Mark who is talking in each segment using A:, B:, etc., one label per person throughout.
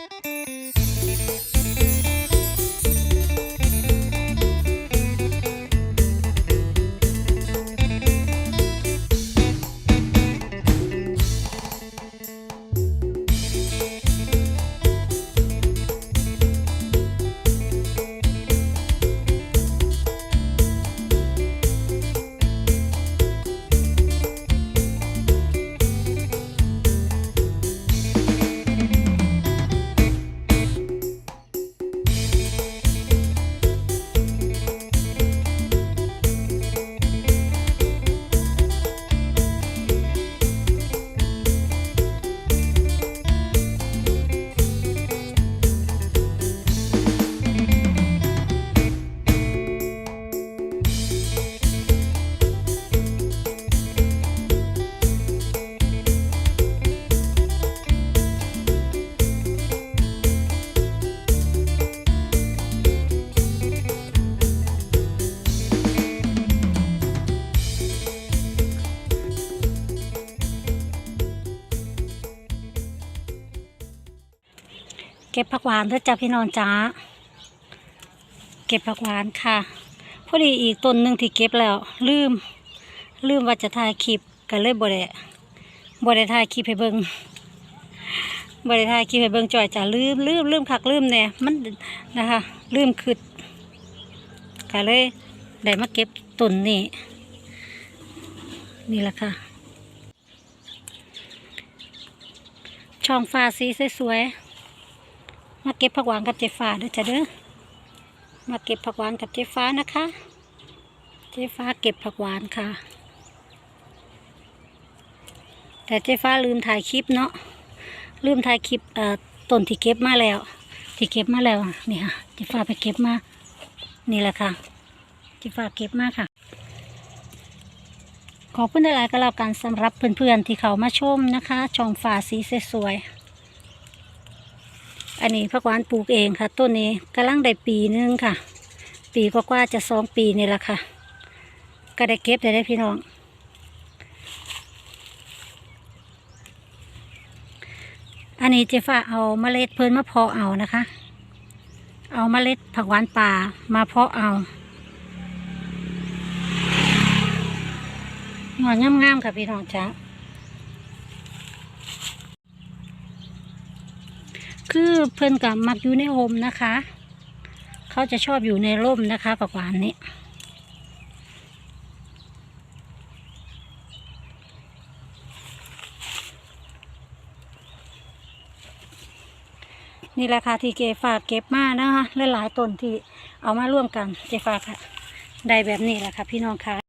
A: Música เก็บผักหวานเพื่อจ้าพี่น้องจ้า เก็บผักหวานค่ะ พอดีอีกต้นหนึ่งที่เก็บแล้ว ลืม ลืมว่าจะถ่ายคลิปก็เลยบ่ได้บ่ได้ถ่ายคลิปให้เบิ่งบ่ได้ถ่ายคลิปให้เบิ่งจ่อยจ้าลืมลืมลืมคักลืมแน่มันนะคะลืมคืดก็เลยได้มาเก็บต้นนี้นี่แหละค่ะ ช่องฟ้าสีสวยๆ มาเก็บผักหวานกับเจฟ้าเด้อจ้ะเด้อมาเก็บผักหวานกับเจฟ้านะคะ เจฟ้าเก็บผักหวานค่ะ แต่เจฟ้าลืมถ่ายคลิปเนาะลืมถ่ายคลิปเอ่อต้นที่เก็บมาแล้ว ที่เก็บมาแล้วนี่ค่ะเจฟ้าไปเก็บมานี่แหละค่ะเจฟ้าเก็บมาค่ะ ขอบคุณหลายๆก็แล้วกันสำหรับเพื่อนๆที่เขามาชมนะคะช่องฟ้าสีสวยๆ อันนี้ผักหวานปลูกเองค่ะ ต้นนี้กำลังได้ปีนึงค่ะ ปีกว่าจะสองปีนี่แหละค่ะ ก็ได้เก็บได้ได้พี่น้อง อันนี้เจฟ้าเอาเมล็ดเพิ่นมาเพาะเอานะคะ เอาเมล็ดผักหวานป่ามาเพาะเอาหน่องามๆค่ะพี่น้องจ้า คือเพื่อนกับมักอยู่ในโฮมนะคะ เขาจะชอบอยู่ในร่มนะคะผักหวานนี้นี่แหละค่ะที่เกฝากเก็บมานะคะหลายๆต้นที่เอามาร่วมกันเจฝากค่ะได้แบบนี้แหละค่ะพี่น้องค่ะ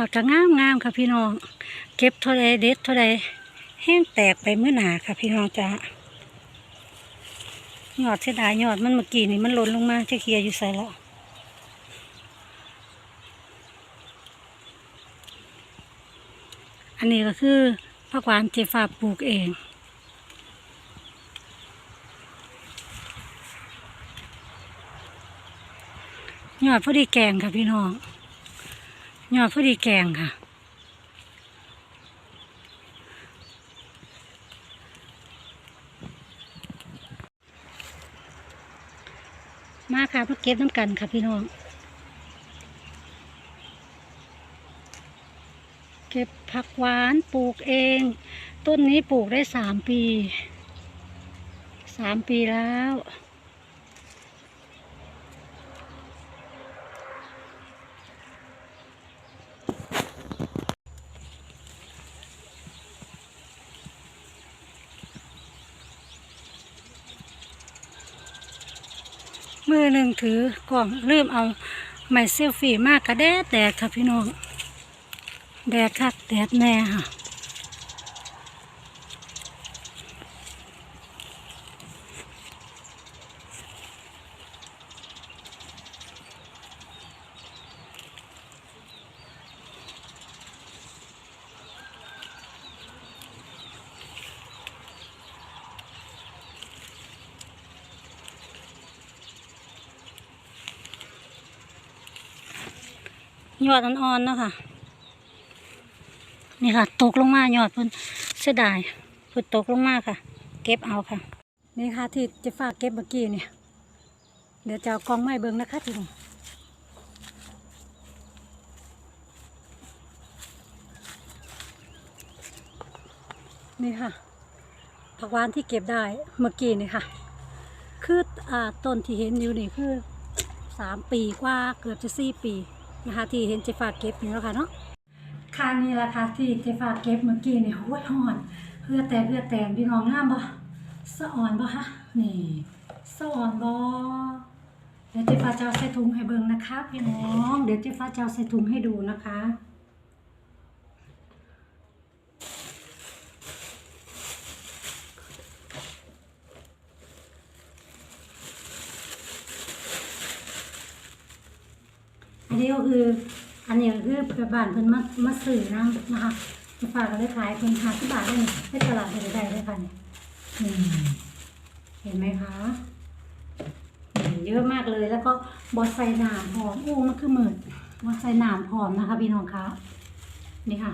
A: อดก็งามงามๆค่ะพี่น้อง เก็บเท่าใดเด็ดเท่าใดแห้งแตกไปเมื่อหนาค่ะ พี่น้องจ้ายอดเสียดายยอดมันเมื่อกี้นี่มันหล่นลงมาจะเคลียร์อยู่ใส่แล้วอันนี้ก็คือผักหวานเจฟ้าปลูกเองยอดพอดีแกงค่ะพี่น้อง ยอดพอดีแกงค่ะ มาค่ะมาเก็บน้ำกันค่ะพี่น้อง เก็บผักหวานปลูกเอง ต้นนี้ปลูกได้สามปี สามปีแล้ว มือหนึ่งถือกล่องลืมเอาไม้เซลฟี่มากกระแดดแดดค่ะพี่น้อง แดดคักแดดแน่ค่ะ ยอดอ่อนๆเนาะค่ะ นี่ค่ะ ตกลงมายอดเพิ่นเสียดายเพิ่นตกลงมาค่ะ เก็บเอาค่ะ นี่ค่ะที่จะฝากเก็บเมื่อกี้เนี่ยเดี๋ยวจะเอากองไม้เบิ่งนะคะทีนี้นี่ค่ะผักหวานที่เก็บได้เมื่อกี้นี่ค่ะ คืออ่าต้นที่เห็นอยู่นี่คือสามปีกว่าเกือบจะสี่ปี นะคะที่เห็นเจฝาเก็บนี่แล้วค่ะเนาะค่ะนี่แหละค่ะที่เจฟ้าเก็บเมื่อกี้เนี่ยโอ้ยหอนเพื่อแต่เพื่อแต่งพี่น้องงามบ่สะอ่อนบ่ฮะนี่สะอ่อนบ่เดี๋ยวเจฟ้าจะเอาใส่ถุงให้เบิ่งนะคะพี่น้อง เดี๋ยวเจฟ้าจะเอาใส่ถุงให้ดูนะคะ นนี้ก็คือ อันนี้ก็คือเพื่อบ้านเพิ่นมามาสื่อน้ำนะคะจะฝากกันเลยขายเพิ่นหาที่บาทได้นี่ให้ตลาดได้ได้เลยค่ะเนี่ยอืมเห็นไหมคะอืมเยอะมากเลยแล้วก็บอสใส่หนามหอมอู้มันคือหมื่นบอสใส่หนามหอมนะคะพี่น้องคะนี่ค่ะ